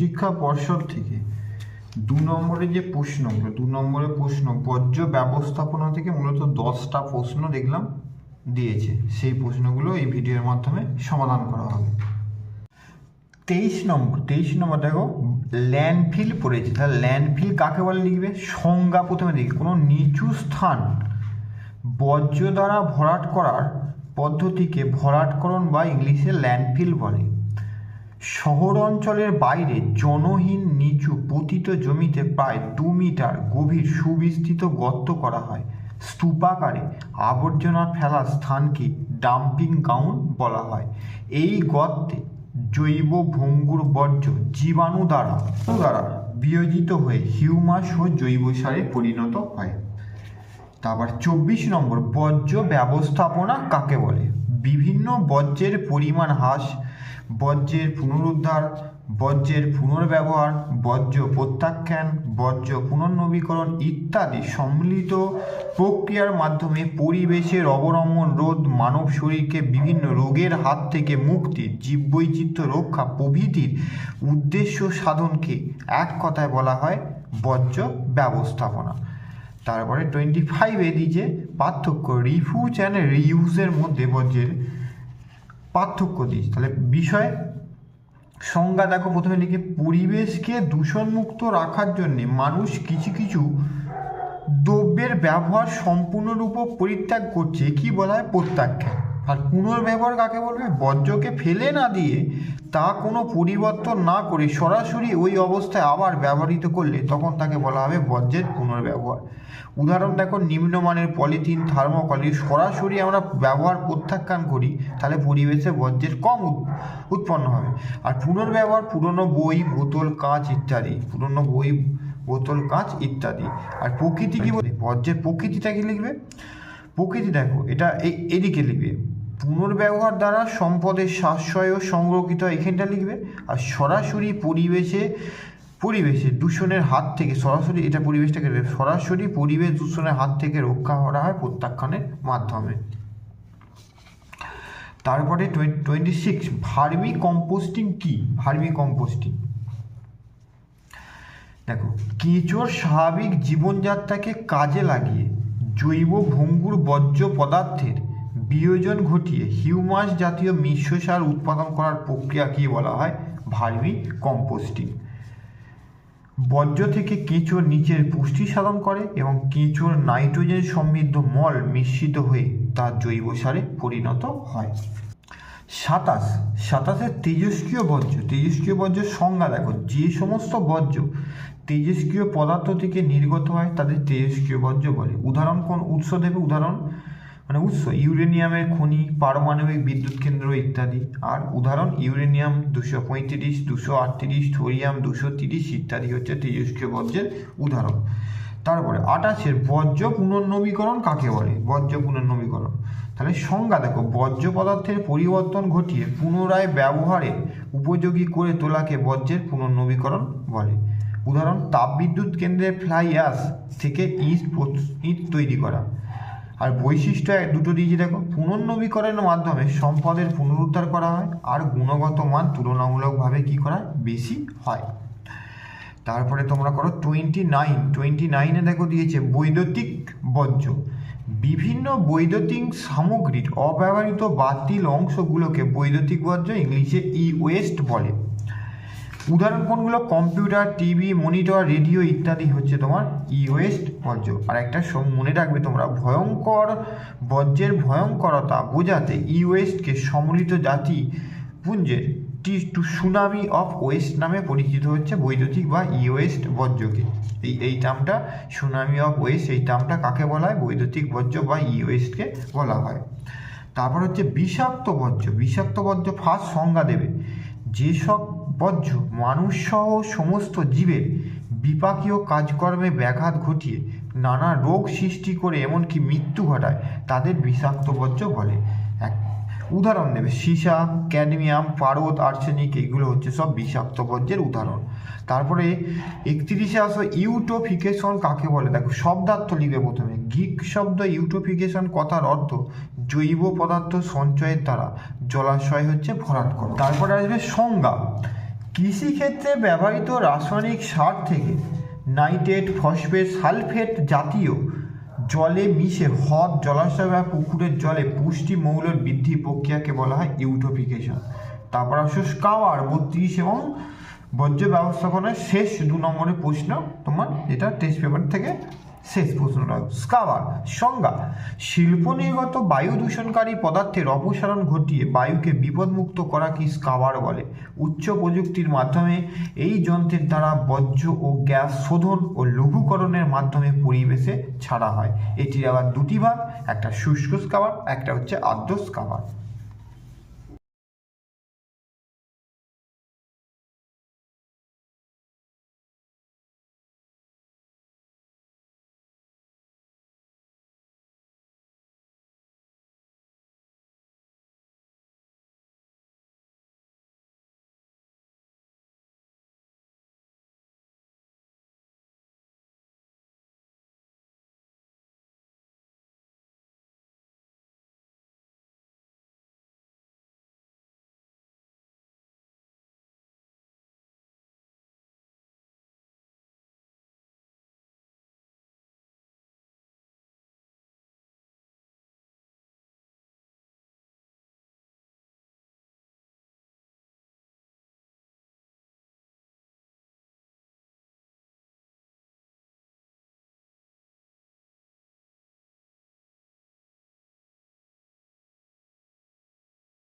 শিক্ষা পর্ষদ থেকে দু নম্বরে যে প্রশ্নগুলো দু নম্বরের প্রশ্ন, বর্জ্য ব্যবস্থাপনা থেকে মূলত দশটা প্রশ্ন দেখলাম, দিয়েছে। সেই প্রশ্নগুলো এই ভিডিওর মাধ্যমে সমাধান করা হবে। তেইশ নম্বর তেইশ নম্বর দেখো ল্যান্ডফিল পড়েছে। তাহলে ল্যান্ডফিল কাকে বলে লিখবে? সংজ্ঞা প্রথমে দেখি। কোনো নিচু স্থান বর্জ্য দ্বারা ভরাট করার পদ্ধতিকে ভরাটকরণ বা ইংলিশে ল্যান্ডফিল বলে। শহর অঞ্চলের বাইরে জনহীন নিচু পতিত জমিতে প্রায় দু মিটার গভীর সুবিস্তৃত গর্ত করা হয়। স্তূপাকারে আবর্জনা ফেলার স্থানকে ডাম্পিং গ্রাউন্ড বলা হয়। এই গর্তে জৈব ভঙ্গুর বর্জ্য জীবাণু দ্বারা দ্বারা বিয়োজিত হয়ে হিউমাস ও জৈব সারে পরিণত হয়। তারপর চব্বিশ নম্বর বর্জ্য ব্যবস্থাপনা কাকে বলে? বিভিন্ন বর্জ্যের পরিমাণ হ্রাস বর্জ্যের পুনরুদ্ধার বর্জ্যের পুনর্ব্যবহার বর্জ্য প্রত্যাখ্যান বর্জ্য পুনর্নবীকরণ ইত্যাদি সম্মিলিত প্রক্রিয়ার মাধ্যমে পরিবেশের অবলম্বন রোধ মানব শরীরকে বিভিন্ন রোগের হাত থেকে মুক্তি, জীববৈচিত্র্য রক্ষা প্রভৃতির উদ্দেশ্য সাধনকে এক কথায় বলা হয় বর্জ্য ব্যবস্থাপনা। তারপরে টোয়েন্টি ফাইভে দিয়েছে পার্থক্য, রিফিউজ অ্যান্ড রিইউজের মধ্যে বর্জ্যের পার্থক্য দিস তাহলে বিষয় সংজ্ঞা দেখো প্রথমে লিখে, পরিবেশকে দূষণমুক্ত রাখার জন্যে মানুষ কিছু কিছু দ্রব্যের ব্যবহার সম্পূর্ণরূপে পরিত্যাগ করছে। কি বলা হয় প্রত্যাখ্যান। আর পুনর্ব্যবহার কাকে বলবে? বর্জ্যকে ফেলে না দিয়ে তা কোনো পরিবর্তন না করে সরাসরি ওই অবস্থায় আবার ব্যবহৃত করলে তখন তাকে বলা হবে বর্জ্যের পুনর্ব্যবহার। উদাহরণ দেখো, নিম্নমানের পলিথিন, থার্মোকল সরাসরি আমরা ব্যবহার প্রত্যাখ্যান করি, তাহলে পরিবেশে বর্জ্যের কম উৎ- উৎপন্ন হবে। আর পুনর্ব্যবহার, পুরনো বই, বোতল, কাঁচ ইত্যাদি, পুরনো বই, বোতল, কাঁচ ইত্যাদি। আর প্রকৃতি কি বলে? বর্জ্যের প্রকৃতিটা কি লিখবে? প্রকৃতি দেখো, এটা এদিকে লিখবে। পুনর্ব্যবহার দ্বারা সম্পদের সাশ্রয় ও সংরক্ষিত হয় এখানটা লিখবে। আর সরাসরি পরিবেশে পরিবেশে দূষণের হাত থেকে সরাসরি এটা পরিবেশটাকে সরাসরি পরিবেশ দূষণের হাত থেকে রক্ষা করা হয় প্রত্যাখ্যানের মাধ্যমে। তারপরে টোয়েন্টি সিক্স ভার্মি কম্পোস্টিং কি? Vermicomposting. দেখো কেঁচোর স্বাভাবিক জীবনযাত্রাকে কাজে লাগিয়ে জৈব ভঙ্গুর বর্জ্য পদার্থের বিয়োজন ঘটিয়ে হিউমাস জাতীয় মিশ্র সার উৎপাদন করার প্রক্রিয়া কি বলা হয়? Vermicomposting. বর্জ্য থেকে কেঁচোর নিচের পুষ্টি সাধন করে এবং কেঁচোর নাইট্রোজেন সমৃদ্ধ মল মিশ্রিত হয়ে তা জৈব সারে পরিণত হয়। সাতাশ। সাতাশের তেজস্ক্রিয় বর্জ্য। তেজস্ক্রিয় বর্জ্যের সংজ্ঞা দেখো। যে সমস্ত বর্জ্য তেজস্ক্রিয় পদার্থ থেকে নির্গত হয়, তাদের তেজস্ক্রিয় বর্জ্য বলে। উদাহরণ কোন উৎস দেবে? উদাহরণ মানে উৎস, ইউরেনিয়ামের খনি, পারমাণবিক বিদ্যুৎ কেন্দ্র ইত্যাদি। আর উদাহরণ, ইউরেনিয়াম দুশো পঁয়ত্রিশ, দুশো আটত্রিশ, থোরিয়াম দুশো তিরিশ ইত্যাদি হচ্ছে তেজস্ক্রিয় বর্জ্যের উদাহরণ। তারপরে, আটাশের বর্জ্য পুনর্নবীকরণ কাকে বলে? বর্জ্য পুনর্নবীকরণ। তাহলে সংজ্ঞা দেখো, বর্জ্য পদার্থের পরিবর্তন ঘটিয়ে পুনরায় ব্যবহারে উপযোগী করে তোলাকে বর্জ্যের পুনর্নবীকরণ বলে। উদাহরণ, তাপবিদ্যুৎ কেন্দ্রের ফ্লাই অ্যাশ থেকে ইট ইট তৈরি করা। আর বৈশিষ্ট্য দুটো দিয়েছি, দেখো। পুনর্নবীকরণের মাধ্যমে সম্পদের পুনরুদ্ধার করা হয় আর গুণগত মান তুলনামূলকভাবে কী করা বেশি হয়। তারপরে তোমরা করো টোয়েন্টি নাইন টোয়েন্টি নাইনে দেখো দিয়েছে বৈদ্যুতিক বর্জ্য। বিভিন্ন বৈদ্যুতিক সামগ্রীর অব্যবহৃত বাতিল অংশগুলোকে বৈদ্যুতিক বর্জ্য ইংলিশে ই ওয়েস্ট বলে। উদাহরণ কোনগুলো? কম্পিউটার, টিভি, মনিটর, রেডিও ইত্যাদি হচ্ছে তোমার ই ওয়েস্ট বর্জ্য। আর একটা মনে রাখবে তোমরা, ভয়ঙ্কর বর্জ্যের ভয়ঙ্করতা বোঝাতে ই ওয়েস্টকে সম্মিলিত জাতি পুঞ্জের, টি টু সুনামি অফ ওয়েস্ট নামে পরিচিত হচ্ছে বৈদ্যুতিক বা ই ওয়েস্ট বর্জ্যকে। এই এই টার্মটা সুনামি অফ ওয়েস্ট, এই টার্মটা কাকে বলা হয়? বৈদ্যুতিক বর্জ্য বা ই ওয়েস্টকে বলা হয়। তারপর হচ্ছে বিষাক্ত বর্জ্য। বিষাক্ত বর্জ্য ফার্স্ট সংজ্ঞা দেবে। যেসব বর্জ্য মানুষসহ সমস্ত জীবের বিপাকীয় কাজকর্মে ব্যাঘাত ঘটিয়ে নানা রোগ সৃষ্টি করে এমনকি মৃত্যু ঘটায়, তাদের বিষাক্ত বর্জ্য বলে। এক উদাহরণ দেবে, সীসা, ক্যাডমিয়াম, পারদ, আর্সেনিক, এগুলো হচ্ছে সব বিষাক্ত বর্জ্যের উদাহরণ। তারপরে একত্রিশে আসো ইউটোফিকেশন কাকে বলে? দেখো, শব্দার্থ লিখবে প্রথমে। গিক শব্দ ইউটোফিকেশন কথার অর্থ জৈব পদার্থ সঞ্চয়ের দ্বারা, জলাশয় হচ্ছে ভরাট করা। তারপরে আসবে সংজ্ঞা। কৃষিক্ষেত্রে ব্যবহৃত রাসায়নিক সার থেকে নাইট্রেট, ফসফেট, সালফেট জাতীয় জলে মিশে হ্রদ, জলাশয় বা পুকুরের জলে পুষ্টি মৌলের বৃদ্ধি প্রক্রিয়াকে বলা হয় ইউটোফিকেশন তারপর আসো স্কাওয়ার, বত্রিশ এবং বর্জ্য ব্যবস্থাপনার শেষ দু নম্বরের প্রশ্ন। তোমার এটা টেস্ট পেপার থেকে শেষ প্রশ্নটা স্কাওয়ার সংজ্ঞা, শিল্প নির্গত বায়ু দূষণকারী পদার্থের অপসারণ ঘটিয়ে বায়ুকে বিপদমুক্ত করা কি স্কাওয়ার বলে? উচ্চ প্রযুক্তির মাধ্যমে এই যন্ত্রের দ্বারা বর্জ্য ও গ্যাস শোধন ও লঘুকরণের মাধ্যমে পরিবেশে ছাড়া হয়। এটির আবার দুটি ভাগ, একটা শুষ্ক স্কাওয়ার একটা হচ্ছে আর্দ্র স্কাওয়ার